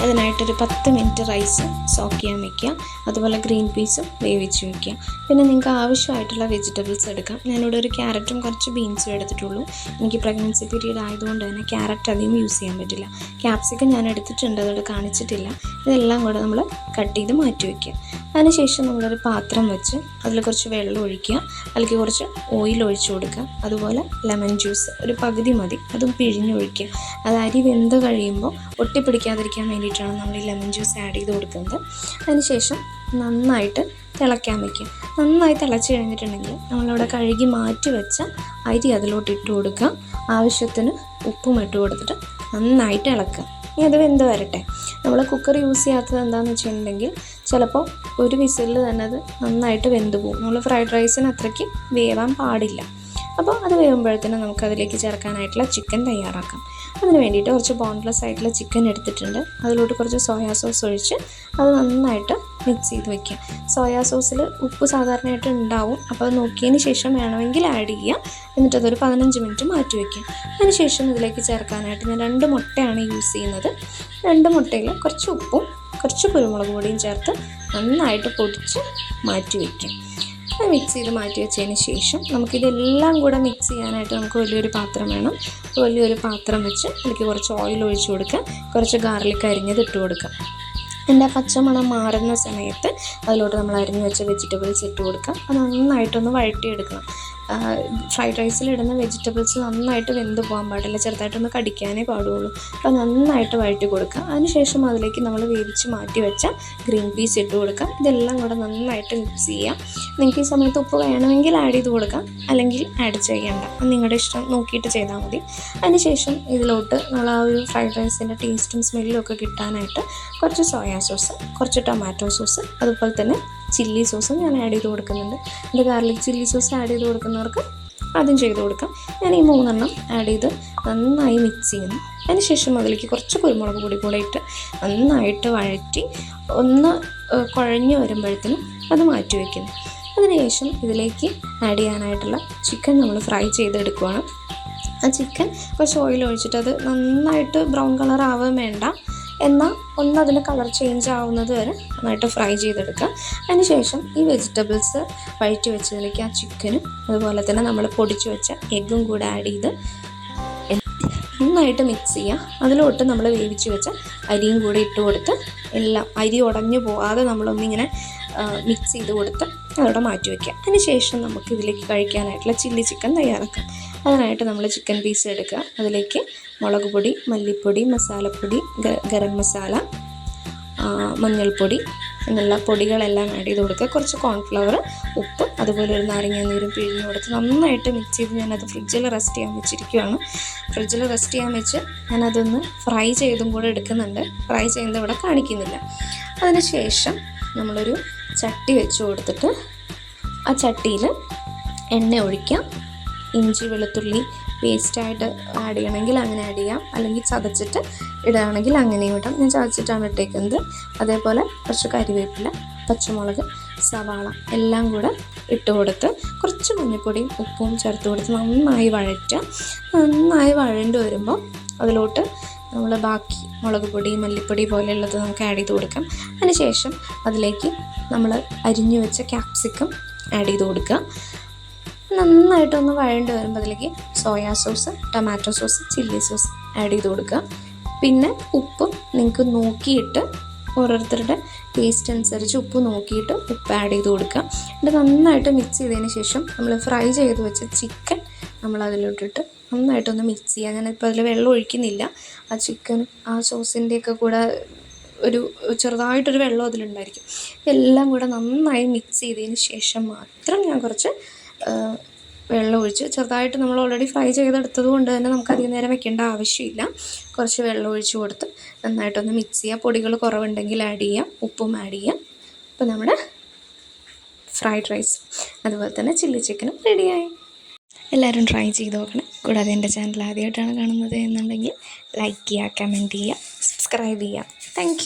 അതിനായിട്ടൊരു പത്ത് minute rice soak ചെയ്യാൻ വെക്കുക. അതുപോലെ ഗ്രീൻ പീസും വേവിച്ച് വെക്കുക. പിന്നെ നിങ്ങൾക്ക് ആവശ്യമായിട്ടുള്ള വെജിറ്റബിൾസ് എടുക്കാം. ഞാനിവിടെ ഒരു ക്യാരറ്റും കുറച്ച് ബീൻസും എടുത്തിട്ടുള്ളൂ. എനിക്ക് പ്രഗ്നൻസി പീരീഡ് ആയതുകൊണ്ട് തന്നെ ക്യാരറ്റ് അധികം യൂസ് ചെയ്യാൻ പറ്റില്ല. ക്യാപ്സിക്കം ഞാൻ എടുത്തിട്ടുണ്ട് അതോട് കാണിച്ചിട്ടില്ല. ഇതെല്ലാം കൂടെ നമ്മൾ കട്ട് ചെയ്ത് മാറ്റി വയ്ക്കുക അതിനുശേഷം നമ്മളൊരു പാത്രം വെച്ച് അതിൽ കുറച്ച് വെള്ളം ഒഴിക്കുക. അതിലേക്ക് കുറച്ച് ഓയിൽ ഒഴിച്ചു കൊടുക്കുക. അതുപോലെ ലെമൺ ജ്യൂസ് ഒരു പകുതി മതി. അതും പിഴിഞ്ഞൊഴിക്കുക അത് അരി വെന്ത് കഴിയുമ്പോൾ ഒട്ടിപ്പിടിക്കാതിരിക്കാൻ വേണ്ടിയിട്ടാണ് നമ്മൾ ഈ ലെമൺ ജ്യൂസ് ആഡ് ചെയ്ത് കൊടുക്കുന്നത്. അതിനുശേഷം നന്നായിട്ട് തിളയ്ക്കാൻ വയ്ക്കുക നന്നായി തിളച്ച് കഴിഞ്ഞിട്ടുണ്ടെങ്കിൽ നമ്മളവിടെ കഴുകി മാറ്റി വെച്ച അരി അതിലോട്ട് ഇട്ട് കൊടുക്കുക. ആവശ്യത്തിന് ഉപ്പും ഇട്ട് കൊടുത്തിട്ട് നന്നായിട്ട് ഇളക്കുക. ഇനി അത് വെന്ത് വരട്ടെ. നമ്മൾ കുക്കർ യൂസ് ചെയ്യാത്തത് എന്താണെന്ന് വെച്ചിട്ടുണ്ടെങ്കിൽ ചിലപ്പോൾ ഒരു വിസിലിൽ തന്നെ അത് നന്നായിട്ട് വെന്ത് പോകും. നമ്മൾ ഫ്രൈഡ് റൈസിന് അത്രയ്ക്ക് വേവാൻ പാടില്ല. അപ്പോൾ അത് വേകുമ്പോഴത്തേനും നമുക്ക് അതിലേക്ക് ചേർക്കാനായിട്ടുള്ള ചിക്കൻ തയ്യാറാക്കാം. അതിന് വേണ്ടിയിട്ട് കുറച്ച് ബോൺലെസ് ആയിട്ടുള്ള ചിക്കൻ എടുത്തിട്ടുണ്ട്. അതിലോട്ട് കുറച്ച് സോയാ സോസ് ഒഴിച്ച് അത് നന്നായിട്ട് മിക്സ് ചെയ്ത് വെക്കുക. സോയാ സോസിൽ ഉപ്പ് സാധാരണയായിട്ട് ഉണ്ടാവും. അപ്പോൾ നോക്കിയതിന് ശേഷം വേണമെങ്കിൽ ആഡ് ചെയ്യാം. എന്നിട്ട് അതൊരു പതിനഞ്ച് മിനിറ്റ് മാറ്റി വയ്ക്കുക അതിനുശേഷം ഇതിലേക്ക് ചേർക്കാനായിട്ട് ഞാൻ രണ്ട് മുട്ടയാണ് യൂസ് ചെയ്യുന്നത്. രണ്ട് മുട്ടയിൽ കുറച്ച് ഉപ്പും കുറച്ച് കുരുമുളക് പൊടിയും ചേർത്ത് നന്നായിട്ട് പൊടിച്ച് മാറ്റി വയ്ക്കുക അത് മിക്സ് ചെയ്ത് മാറ്റി വെച്ചതിന് ശേഷം നമുക്കിതെല്ലാം കൂടെ മിക്സ് ചെയ്യാനായിട്ട് നമുക്ക് വലിയൊരു പാത്രം വേണം. വലിയൊരു പാത്രം വെച്ച് അതിലേക്ക് കുറച്ച് ഓയിൽ ഒഴിച്ച് കൊടുക്കുക കുറച്ച് ഗാർലിക് അരിഞ്ഞത് ഇട്ട് കൊടുക്കുക എന്റെ പച്ചമണം മാറുന്ന സമയത്ത് അതിലോട്ട് നമ്മൾ അരിഞ്ഞു വെച്ച വെജിറ്റബിൾസ് ഇട്ട് കൊടുക്കുക അത് നന്നായിട്ടൊന്ന് വഴറ്റിയെടുക്കണം. ഫ്രൈഡ് റൈസിൽ ഇടുന്ന വെജിറ്റബിൾസ് നന്നായിട്ട് വെന്ത് പോകാൻ പാടില്ല. ചെറുതായിട്ടൊന്ന് കടിക്കാനേ പാടുള്ളൂ. അപ്പോൾ നന്നായിട്ട് വഴറ്റി കൊടുക്കുക. അതിനുശേഷം അതിലേക്ക് നമ്മൾ വേവിച്ച് മാറ്റി വെച്ച ഗ്രീൻ പീസ് ഇട്ട് കൊടുക്കാം ഇതെല്ലാം കൂടെ നന്നായിട്ട് മിക്സ് ചെയ്യാം നിങ്ങൾക്ക് ഈ സമയത്ത് ഉപ്പ് വേണമെങ്കിൽ ആഡ് ചെയ്ത് കൊടുക്കാം. അല്ലെങ്കിൽ ആഡ് ചെയ്യേണ്ട. നിങ്ങളുടെ ഇഷ്ടം. നോക്കിയിട്ട് ചെയ്താൽ മതി. അതിനുശേഷം ഇതിലോട്ട് നമ്മൾ ആ ഒരു ഫ്രൈഡ് റൈസിന്റെ ടേസ്റ്റും സ്മെല്ലും ഒക്കെ കിട്ടാനായിട്ട് കുറച്ച് സോയാ സോസ് കുറച്ച് ടൊമാറ്റോ സോസ് അതുപോലെ തന്നെ ചില്ലി സോസും ഞാൻ ആഡ് ചെയ്ത് കൊടുക്കുന്നുണ്ട്. എന്റെ ഗാർലിക് ചില്ലി സോസ് ആഡ് ചെയ്ത് കൊടുക്കുന്നവർക്ക് അതും ചെയ്ത് കൊടുക്കാം. ഞാൻ ഈ മൂന്നെണ്ണം ആഡ് ചെയ്ത് നന്നായി മിക്സ് ചെയ്യുന്നു. അതിനുശേഷം അതിലേക്ക് കുറച്ച് കുരുമുളക് പൊടി കൂടെ ഇട്ട് നന്നായിട്ട് വഴറ്റി ഒന്ന് കുഴഞ്ഞ് വരുമ്പോഴത്തേനും അത് മാറ്റി വയ്ക്കുന്നു അതിനുശേഷം ഇതിലേക്ക് ആഡ് ചെയ്യാനായിട്ടുള്ള ചിക്കൻ നമ്മൾ ഫ്രൈ ചെയ്തെടുക്കുകയാണ് ആ ചിക്കൻ കുറച്ച് ഓയിൽ ഒഴിച്ചിട്ട് അത് നന്നായിട്ട് ബ്രൗൺ കളർ ആവാൻ വേണ്ട. എന്നാൽ ഒന്ന് അതിന് കളർ ചേഞ്ച് ആവുന്നത് വരെ നന്നായിട്ട് ഫ്രൈ ചെയ്തെടുക്കുക. അതിനുശേഷം ഈ വെജിറ്റബിൾസ് വഴറ്റി വെച്ചതിലേക്ക് ആ ചിക്കനും അതുപോലെ തന്നെ നമ്മൾ പൊടിച്ച് വെച്ച എഗ്ഗും കൂടെ ആഡ് ചെയ്ത് നന്നായിട്ട് മിക്സ് ചെയ്യുക. അതിലോട്ട് നമ്മൾ വേവിച്ച് വെച്ച അരിയും കൂടെ ഇട്ട് കൊടുത്ത് എല്ലാം അരി ഉടഞ്ഞു പോവാതെ നമ്മളൊന്നിങ്ങനെ മിക്സ് ചെയ്ത് കൊടുത്ത് അതവിടെ മാറ്റി വയ്ക്കുക അതിന് ശേഷം നമുക്ക് ഇതിലേക്ക് കഴിക്കാനായിട്ടുള്ള ചില്ലി ചിക്കൻ തയ്യാറാക്കാം. അതിനായിട്ട് നമ്മൾ ചിക്കൻ പീസ് എടുക്കുക. അതിലേക്ക് മുളക് പൊടി മല്ലിപ്പൊടി മസാലപ്പൊടി ഗരം മസാല മഞ്ഞൾപ്പൊടി എന്നുള്ള പൊടികളെല്ലാം ആഡ് ചെയ്ത് കൊടുക്കുക. കുറച്ച് കോൺഫ്ലവർ ഉപ്പ് അതുപോലെ ഒരു നാരങ്ങ നീരും പിഴിഞ്ഞ് കൊടുത്ത് നന്നായിട്ട് മിക്സ് ചെയ്ത് ഞാനത് ഫ്രിഡ്ജിൽ റെസ്റ്റ് ചെയ്യാൻ വെച്ചിരിക്കുകയാണ് ഫ്രിഡ്ജിൽ റെസ്റ്റ് ചെയ്യാൻ വെച്ച് ഞാനതൊന്ന് ഫ്രൈ ചെയ്തും കൂടെ എടുക്കുന്നുണ്ട്. ഫ്രൈ ചെയ്യുന്നത് ഇവിടെ കാണിക്കുന്നില്ല. അതിന് ശേഷം നമ്മളൊരു ചട്ടി വെച്ച് കൊടുത്തിട്ട് ആ ചട്ടിയിൽ എണ്ണ ഒഴിക്കാം. ഇഞ്ചി വെളുത്തുള്ളി പേസ്റ്റായിട്ട് ആഡ് ചെയ്യണമെങ്കിൽ അങ്ങനെ ആഡ് ചെയ്യാം. അല്ലെങ്കിൽ ചതച്ചിട്ട് ഇടുകയാണെങ്കിൽ അങ്ങനെയും ഇടാം. ഞാൻ ചതച്ചിട്ടാണ് ഇട്ടേക്കുന്നത്. അതേപോലെ കുറച്ച് കരിവേപ്പില പച്ചമുളക് സവാള എല്ലാം കൂടെ ഇട്ട് കൊടുത്ത് കുറച്ച് മഞ്ഞൾപ്പൊടിയും ഉപ്പും ചേർത്ത് കൊടുത്ത് നന്നായി വഴറ്റുക. നന്നായി വഴണ്ടി വരുമ്പോൾ അതിലോട്ട് നമ്മൾ ബാക്കി മുളക് പൊടി മല്ലിപ്പൊടി പോലെയുള്ളത് നമുക്ക് ആഡ് ചെയ്ത് കൊടുക്കാം. അതിനുശേഷം അതിലേക്ക് നമ്മൾ അരിഞ്ഞു വെച്ച ക്യാപ്സിക്കം ആഡ് ചെയ്ത് കൊടുക്കുക. നന്നായിട്ടൊന്ന് വഴണ്ട് വരുമ്പോൾ അതിലേക്ക് soya sauce tomato sauce chilli sauce add ചെയ്ത് കൊടുക്കുക. പിന്നെ ഉപ്പ് നിങ്ങൾക്ക് നോക്കിയിട്ട് ഓരോരുത്തരുടെ ടേസ്റ്റ് അനുസരിച്ച് ഉപ്പ് നോക്കിയിട്ട് ഉപ്പ് ആഡ് ചെയ്ത് കൊടുക്കുക. എന്നിട്ട് നന്നായിട്ട് മിക്സ് ചെയ്തതിന് ശേഷം നമ്മൾ ഫ്രൈ ചെയ്ത് വെച്ച ചിക്കൻ നമ്മൾ അതിലോട്ടിട്ട് നന്നായിട്ടൊന്ന് മിക്സ് ചെയ്യുക ഞാനിപ്പോൾ അതിൽ വെള്ളം ഒഴിക്കുന്നില്ല. ആ ചിക്കൻ ആ സോസിന്റെയൊക്കെ കൂടെ ഒരു ചെറുതായിട്ടൊരു വെള്ളം അതിലുണ്ടായിരിക്കും. എല്ലാം കൂടെ നന്നായി മിക്സ് ചെയ്തതിന് ശേഷം മാത്രം ഞാൻ കുറച്ച് വെള്ളം ഒഴിച്ച് ചെറുതായിട്ട് നമ്മൾ ഓൾറെഡി ഫ്രൈ ചെയ്തെടുത്തത് കൊണ്ട് തന്നെ നമുക്ക് അധികം നേരം വെക്കേണ്ട ആവശ്യമില്ല. കുറച്ച് വെള്ളം ഒഴിച്ച് കൊടുത്ത് നന്നായിട്ടൊന്ന് മിക്സ് ചെയ്യുക പൊടികൾ കുറവുണ്ടെങ്കിൽ ആഡ് ചെയ്യാം. ഉപ്പും ആഡ് ചെയ്യാം. അപ്പോൾ നമ്മുടെ ഫ്രൈഡ് റൈസ് അതുപോലെ തന്നെ ചില്ലി ചിക്കനും റെഡിയായി എല്ലാവരും ട്രൈ ചെയ്ത് നോക്കണം. കൂടാതെ എന്റെ ചാനൽ ആദ്യമായിട്ടാണ് കാണുന്നത് എന്നുണ്ടെങ്കിൽ ലൈക്ക് ചെയ്യുക കമന്റ് ചെയ്യുക സബ്സ്ക്രൈബ് ചെയ്യുക. താങ്ക്